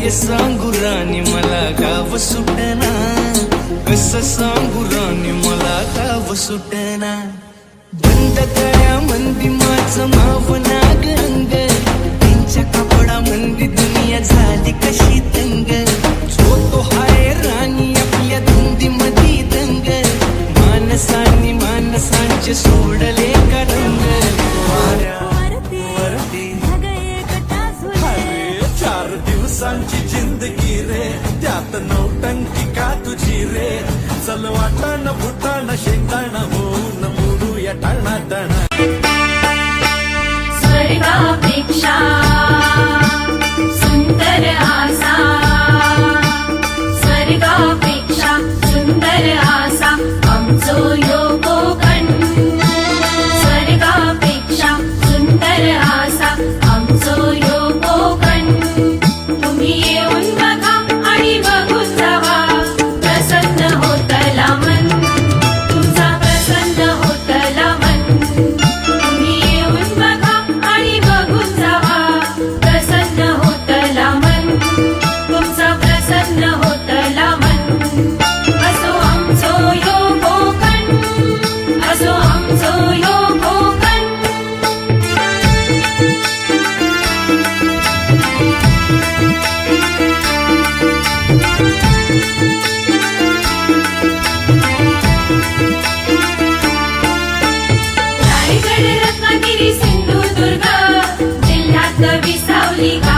काय सांगू राणी मला गाव सुटना. कस सांगू राणी मला गाव सुटना. बंद कळ्या मंदी माझं माव नागरंग. त्यांच्या कपडा मंदी दुनिया झाली कशी तंग. जो हाय राणी आपल्या धुंदी मधी दंग. माणसांनी माणसांचे सोडले का रंग दिवसांची जिंदगी रे त्यात नौटंकी का तुझी रे? चल वाटाण फुटाण शेंगाण होऊन बुडू या टाणा टाणा. स्वर्गापेक्षा सुंदर आसा. स्वर्गापेक्षा सुंदर आसा. आमचो योग complicado.